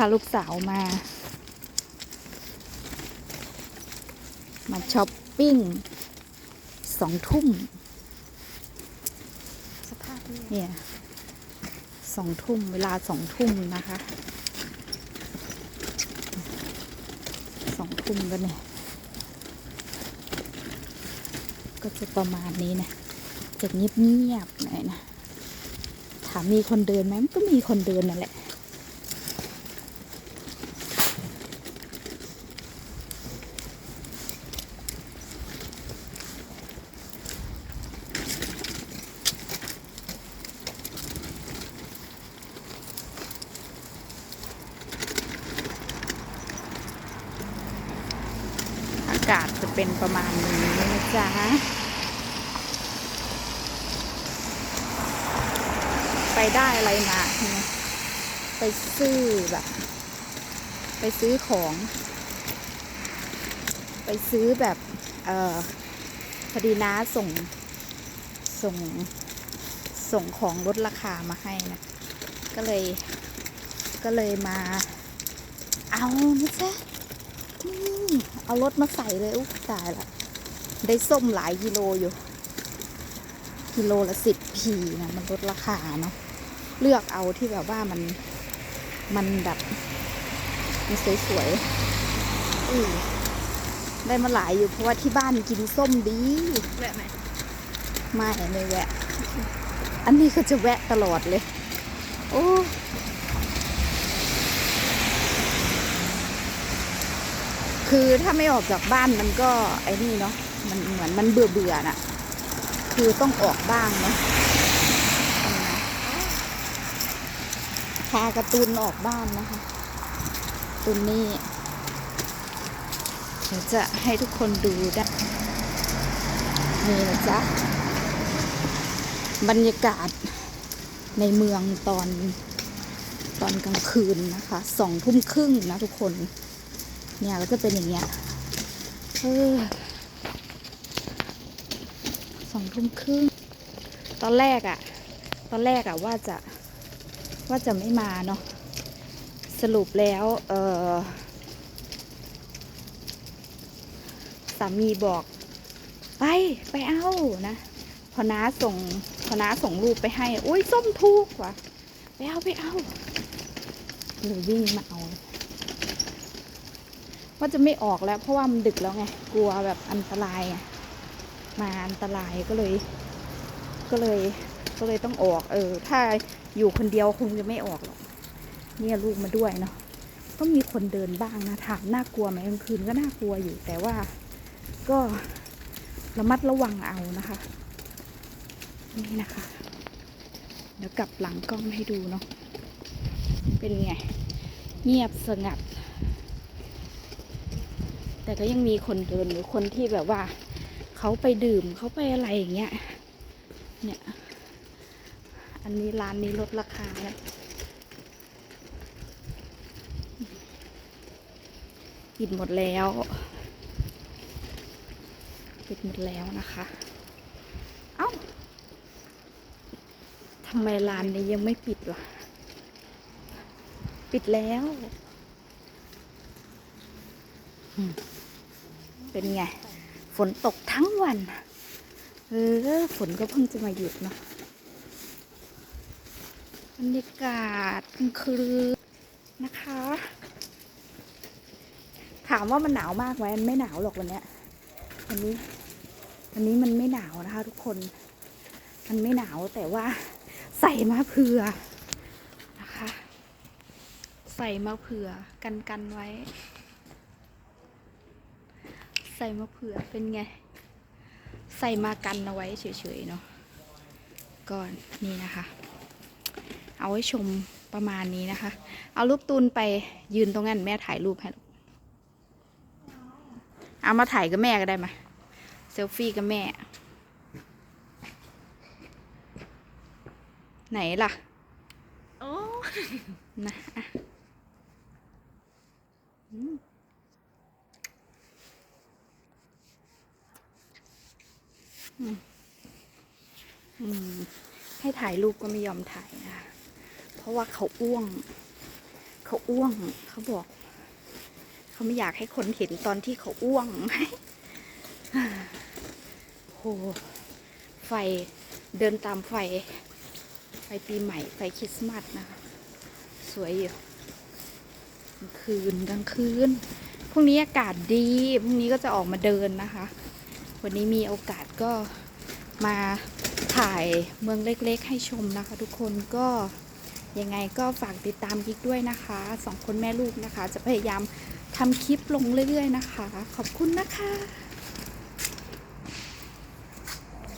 พาลูกสาวมา มาช้อปปิ้งสองทุ่มสภาพนี่เนี่ยสองทุ่มเวลาสองทุ่มนะคะสองทุ่มกันเนี่ยก็จะประมาณนี้นะจะเงียบๆหน่อยนะถามมีคนเดินไหมมันก็มีคนเดินนั่นแหละากาศจะเป็นประมาณนี้นะจ๊ะ ไปได้อะไรมาไปซื้อแบบ ไปซื้อของ ไปซื้อแบบ เออพอดีน้าส่ง ส่ง ส่งของลดราคามาให้นะ ก็เลย ก็เลยมา เอานะจ๊ะนี่ เอารถมาใส่เลยอุ๊ยตายละได้ส้มหลายกิโลอยู่ กิโลละสิบพีนะมันลดราคาเนาะเลือกเอาที่แบบว่ามันมันแบบมันสวยๆอือได้มาหลายอยู่เพราะว่าที่บ้านกินส้มดีแวะไหมไม่ไม่แวะ อันนี้ก็จะแวะตลอดเลย โอ้ คือถ้าไม่ออกจากบ้านมันก็ไอ้นี่เนาะมันเหมือนมันเบื่อเบื่อๆน่ะ คือต้องออกบ้างเนาะพาการ์ตูนออกบ้านนะคะตุนนี่เดี๋ยวจะให้ทุกคนดูด้นี่นะจ๊ะ บรรยากาศในเมืองตอนตอนกลางคืนนะคะสองทุ่มครึ่งนะทุกคน เนี่ยก็จะเป็นอย่างเงี้ยเออสองทุ่มครึ่งตอนแรกอะตอนแรกอะว่าจะว่าจะไม่มาเนาะสรุปแล้วเออสามีบอก ไปไปเอานะ พอน้าส่งพอน้าส่งรูปไปให้ โอ้ยส้มถูกว่ะไปเอาไปเอาเลยวิ่งมาเอา ว่าจะไม่ออกแล้วเพราะว่ามันดึกแล้วไงกลัวแบบอันตรายไงมาอันตรายก็เลย ก็เลยก็เลยต้องออก เออ ถ้าอยู่คนเดียวคงจะไม่ออกหรอกเนี่ยลูกมาด้วยเนาะก็มีคนเดินบ้างนะถามน่ากลัวไหมกลางคืนก็น่ากลัวอยู่ แต่ว่าก็ระมัดระวังเอานะคะ นี่นะคะ เดี๋ยวกลับหลังกล้องให้ดูเนาะเป็นไง เงียบสงัด แต่ก็ยังมีคนเดินหรือคนที่แบบว่าเขาไปดื่มเขาไปอะไรอย่างเงี้ย เนี่ย อันนี้ร้านนี้ลดราคาแล้วปิดหมดแล้วปิดหมดแล้วนะคะ เอ้าทำไมร้านนี้ยังไม่ปิดล่ะ ปิดแล้ว เป็นไง ฝนตกทั้งวัน เออ ฝนก็เพิ่งจะมาหยุดเนาะบรรยากาศกลางคืนนะคะ ถามว่ามันหนาวมากไหมมันไม่หนาวหรอกวันเนี้ยวันนี้ วันนี้มันไม่หนาวนะคะ ทุกคน มันไม่หนาวแต่ว่าใส่มาเผื่อนะคะ ใส่มาเผื่อกันกันไว้ ใส่มาเผื่อเป็นไง ใส่มากันเอาไว้เฉยๆเนาะก่อนนี่นะคะ เอาไว้ชมประมาณนี้นะคะ เอารูปตูนไปยืนตรงนั้นแม่ถ่ายรูปให้ลูกเอามาถ่ายกับแม่ก็ได้ไหมเซลฟี่กับแม่ ไหนล่ะ โอ้นะอะอืมอืมอืมให้ ถ่ายรูปก็ไม่ยอมถ่ายนะคะ เพราะว่าเขาอ้วง เขาอ้วง เขาบอก เขาไม่อยากให้คนเห็นตอนที่เขาอ้วงโหไฟเดินตามไฟ ไฟปีใหม่ ไฟคริสต์มาสนะคะ สวยอยู่กลางคืนกลางคืนพรุ่งนี้อากาศดีพรุ่งนี้ก็จะออกมาเดินนะคะ วันนี้มีโอกาสก็มา ถ่ายเมืองเล็กๆ ให้ชมนะคะ ทุกคนก็ยังไงก็ฝากติดตามกิ๊กด้วยนะคะสองคนแม่ลูกนะคะ จะพยายามทำคลิปลงเรื่อยๆนะคะ ขอบคุณนะคะ